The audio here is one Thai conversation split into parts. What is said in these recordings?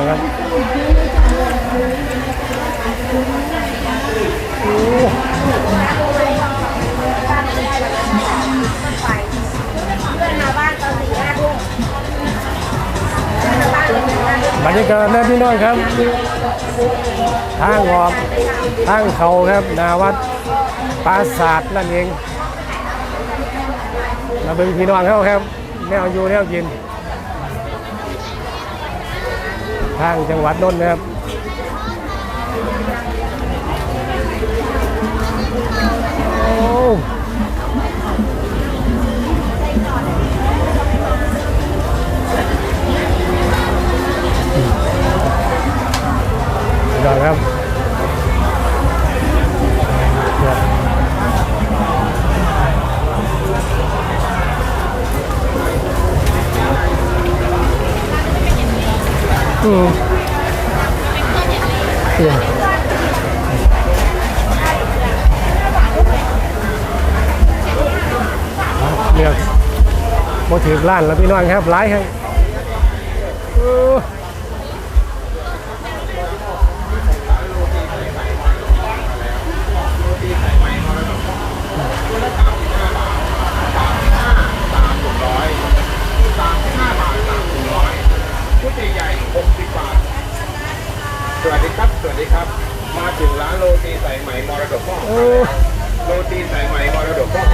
างครับบรรยากาศแน่พี่น้อยครับ ทางหอบทางเขาครับ นาวัดปราศาสตร์นั่นเองเราเป็นพี่น้องเขาครับ แนวอยู่แนวกิน ทางจังหวัดนนท์นะครับดอครับ อืมเนี่ยเลือกโมถือร้านแล้วพี่น้องครับไลายครับ ใหญ่ๆ60 บาท สวัสดีครับ สวัสดีครับ มาถึงร้านโรตีสายไหมมรดกพ่อโอ้โรตีสายไหมมรดกพ่อ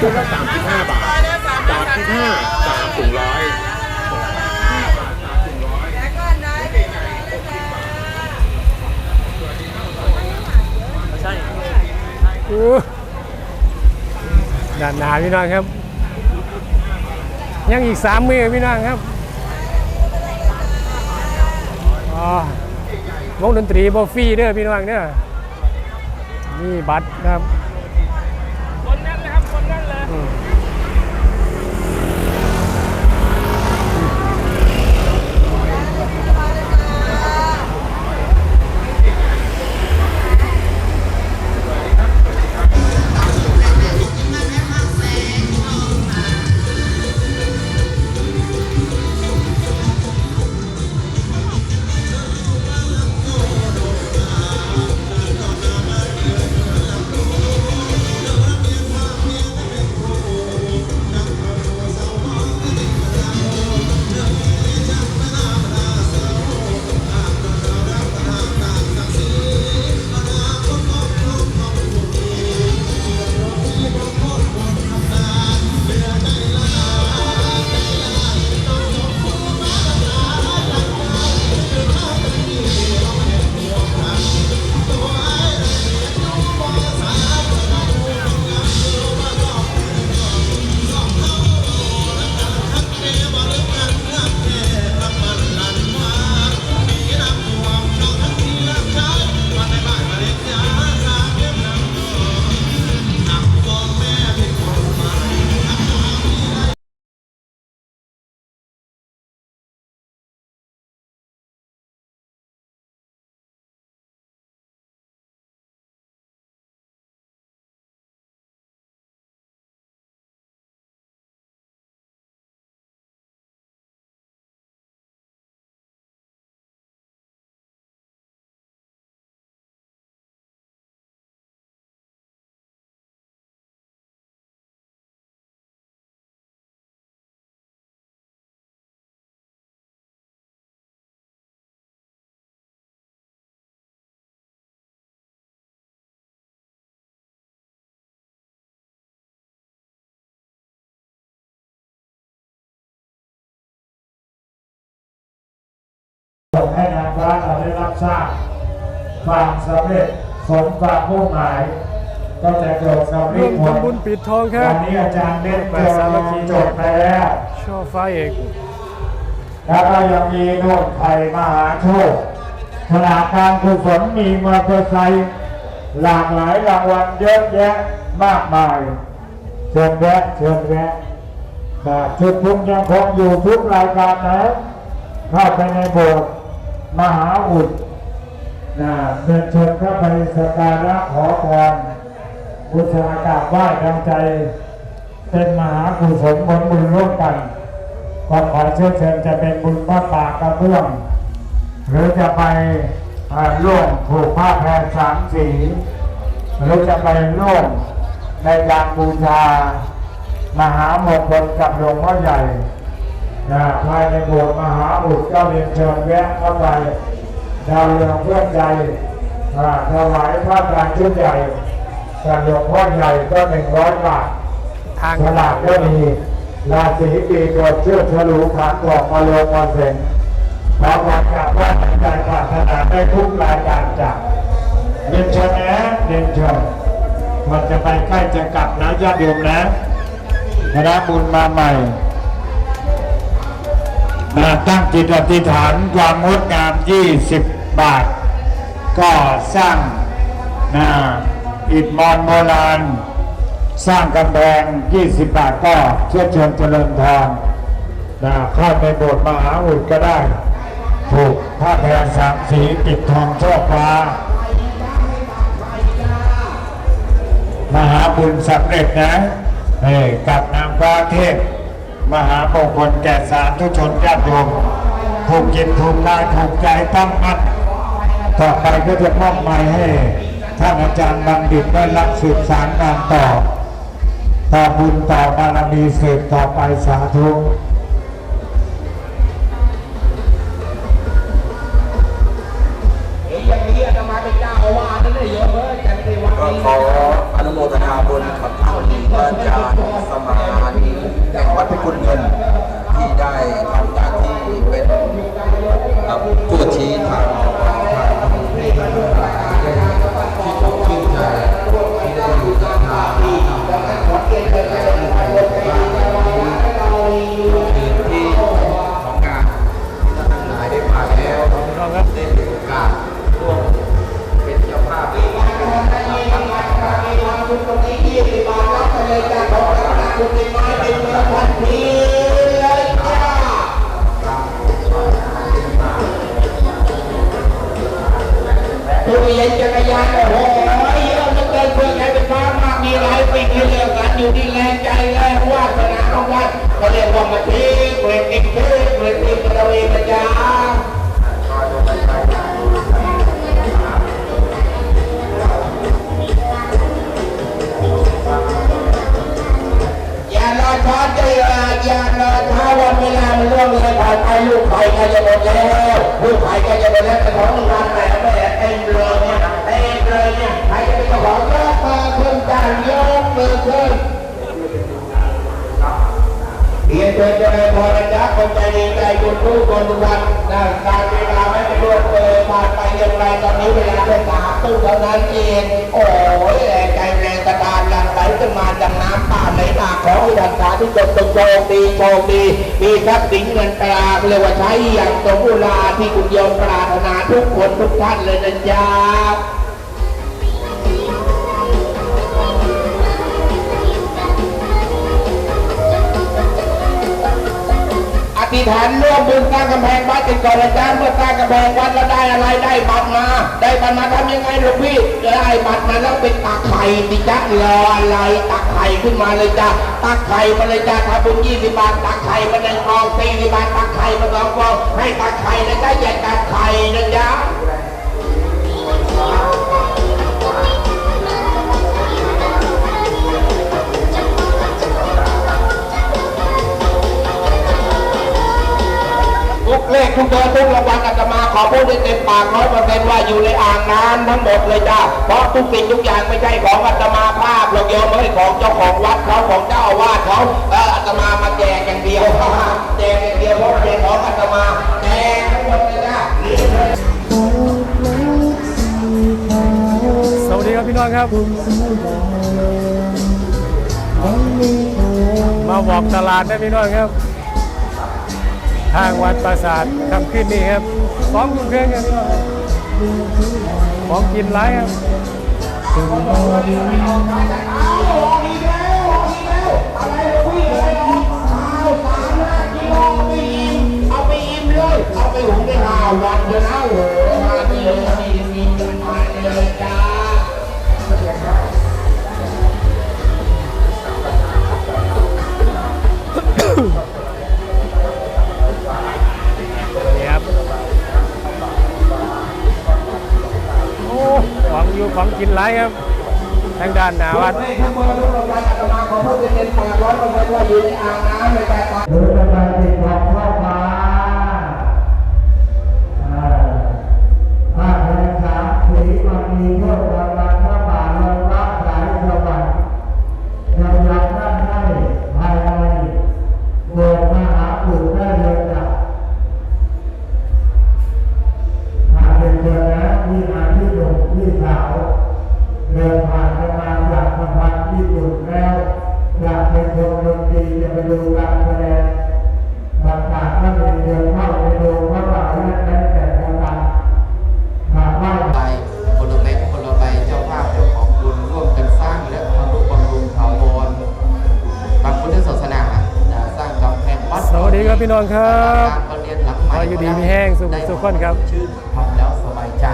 ชุดละ35 บาท35 3ถุงร้อยโอ้ด้านหน้าพี่น้องครับ ยังอีกสามมือพี่น้องครับ วงดนตรีบอฟรี่เด้อพี่น้องเด้อนี่บัตรนะครับ ให้นางฟ้าเราได้รับทราบความสำเร็จสมความมุ่งหมาย ก็จะเกิดสำร่เร็วจมผลทำบุญปิดทองครัวับนนี้อาจารย์เน็ตไปเกิสามัคคีจดไปแล้ว ช่อฟ้าเอก แล้วก็ยังมีโน่นไทยมหาโชคขณะการกุศลมีมอเตอร์ไซค์หลากหลายรางวัลเยอะแยะมากมาย เชิญแวะเชิญแวะครับชุดพุงยังคงอยู่ทุกรายการนะเข้าไปในโบสถ์ มหาอุดนะเดินเชิญเข้าไปสการะขอพรบูชากราบไหว้ทางใจ เป็นมหากุศลผลบุญร่วมกันก็ขอเชิญเชิญจะเป็นบุญพระป่ากระเบื้องหรือจะไปอ่าร่วมผูกผ้าแพรสามสีหรือจะไปร่วมในการบูชามหามงคลกับหลวงพ่อใหญ่ นะภายในโบสถ์มหาบุตรก็เรียนเชิญแวะเข้าไปดาวเรืองเพื่อนใจอ่าถวายพระการชุดใหญ่การหลวงพ่อใหญ่ก็หนึ่งร้อยบาททางฉลากก็มีราศีปีเกิดเชื่อฉลูขานบอกมาลงมาเซ็นขอความกราบไหว้ใจปรารถนาได้ทุกรายการจากเรียนเชิญนะเรียนเชิญมันจะไปใกล้จะกลับนะญาติโยมนะคณะบุญมาใหม่มา ตั้งจิตอธิษฐานความงดงาม 20 บาท ก็สร้างนะอิฐมอนโบราณ สร้างกำแพง 20 บาทก็เชื่อเชิญเจริญพรนะเข้าในโบสถ์มหาอุดก็ได้ ถูกผ้าแพรสามสีปิดทองช่อฟ้ามหาบุญสำเร็จนะเอ้กับนางฟ้าเทพ มหามงคลแก่สาธุชนญาติโยมถูกจิตถูกกายถูกใจตั้งมั่นต่อไปก็จะมอบหมายให้ท่านอาจารย์บัณฑิตได้รับสืบสารงานต่อ ต่อบุญต่อบารมีสืบต่อไปสาธุ ทุเรียนจักรยานโอ้โหเยอะเหลือเกินเพื่อใครเป็นฟ้ามากมีหลายสิ่งให้เลือกกันอยู่ที่แรงใจแรงวาสนาของท่านเขาเรียกว่ามาทีเกรดเอกเทเกรดเอกกระเวกระจาอย่ารอช้าใจอย่ารอช้าวันเวลามันล่วงเลยผ่านไปลูกไผ่ก็จะหมดแล้วลูกไผ่ก็จะหมดแล้วแต่ของรางวันี่ย เองเลยเนี่ยใครจะเป็นเจ้าของยกมือขึ้นจ้ายกมือขึ้นเรียนเชิญเจริญพรจ้าคนใจดีใจบุญรู้คนทุกวันนะการเวลาไม่เปล่วงเลยผ่านไปยังไรตอนนี้เวลาได้สามตุ้เท่านั้นเองโอ้ ขอให้ดังสาธุชนจงโชคดีโชคดี มีทรัพย์สินเงินตราเรียกว่าใช้อย่างสมบูรณ์ที่คุณโยมปรารถนาทุกคนทุกท่านเลยนะจ๊ะ ธิษฐานร่วมบุญสร้างกำแพงวัดกันก่อนอาจารย์เมื่อสร้างกำแพงวัดแล้วได้อะไรได้บัตรมา ได้บัตรมาทำยังไงหลวงพี่ได้บัตรมาแล้วเป็นตักไข่ติจ๊ะรออะไรตักไข่ขึ้นมาเลยจ้ะตักไข่มาเลยจ้ะทำบุญยี่สิบบาทตักไข่มาในกองสี่สิบบาทตักไข่มาสองกองให้ตักไข่นะจ๊ะอย่าตักไข่นะจ๊ะ ทุกเลขทุกเบอทุกรางวัลอาตมาขอพูดได้เต็มปากร้อยเปอร์เซ็นต์ว่าอยู่ในอ่างน้ำทั้งหมดเลยจ้าเพราะทุกสิ่งทุกอย่างไม่ใช่ของอาตมาภาพหรอกโยมไม่ใช่ของเจ้าของวัดเขาของเจ้าอาวาสเขาเอออาตมามาแจกอย่างเดียวแจกอย่างเดียวเพราะเป็นของอาตมาแจกทั้งหมดเลยจ้าสวัสดีครับพี่น้องครับ มาบอกตลาดนะพี่น้องครับ ทางวัดปราสาทคำขึ้นนี่ครับสองเครื่องครับพี่องครับของกินหลายครับเอาไปอิ่มเลยเอาไปหุงได้ห้าวันเดียวนะ ของกินหลายครับ ทางด้านหนาวัดให้ทุกคนทุกประการอาตมาขอพูดเป็นปากร้อยเปอร์เซ็นต์ว่าอยู่ในอ่างน้ำในแต่ตอน คนนะที่มาที่หนุ่มที่สาวเดินผ่านกันมาจากสะพานญี่ปุ่นแล้วอยากเป็นคนดนตรีจะไปดูการแสดงต่างๆก็เลยเดินเข้าไปดูพระบาทและแต่แต่ต่างๆถามว่าใบคนละเม็ดคนละใบเจ้าภาพเจ้าของบุญร่วมกันสร้างและทำนุบำรุงถาวรพระพุทธศาสนาจะสร้างกำแพงวัดสวัสดีครับพี่น้องครับ การประเรียนหลังใหม่ขออยู่ดีมีแห้งสุขสุขคนครับชื่นทำแล้วสบายใจ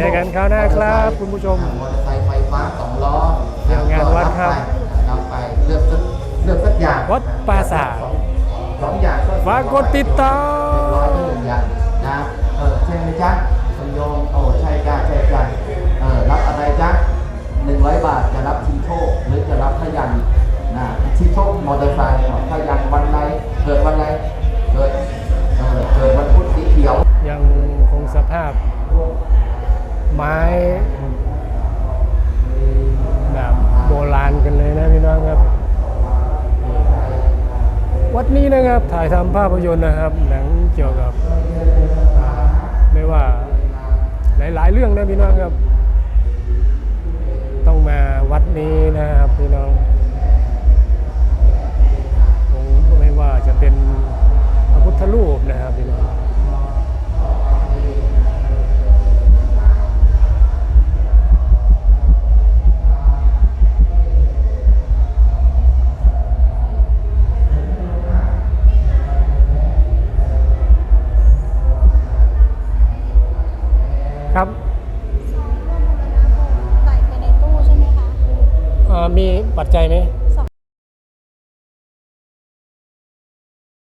จะทิ้งเจอกันคราวหน้าครับคุณผู้ชมมอเตอร์ไซค์ไฟฟ้าสองล้อเที่ยวงานวัดครับนำไปเลือกสักเลือกสักอย่างวัดปราสาทสองสองอย่างก็ฝากกดติดตาร้อยมก็หนึ่งอย่างนะเออใช่ไหมจ๊ะคุณโยมโอ้ใช่จ้ะใช่จ้ะเออรับอะไรจ๊ะหนึ่งร้อยบาทจะรับชิงโชคหรือจะรับพยันนะชิงโชคมอเตอร์ไซค์พยันวันไรเกิดวันไรเกิดเออเกิดวันพุธสีเขียวยังคงสภาพ ไม้แบบโบราณกันเลยนะพี่น้องครับ วัดนี้นะครับถ่ายทำภาพยนตร์นะครับหนังเกี่ยวกับไม่ว่าหลาย ๆ เรื่องนะพี่น้องครับ ต้องมาวัดนี้นะครับพี่น้องผมไม่ว่าจะเป็นพระพุทธรูปนะครับพี่น้อง ปัจจัยไหม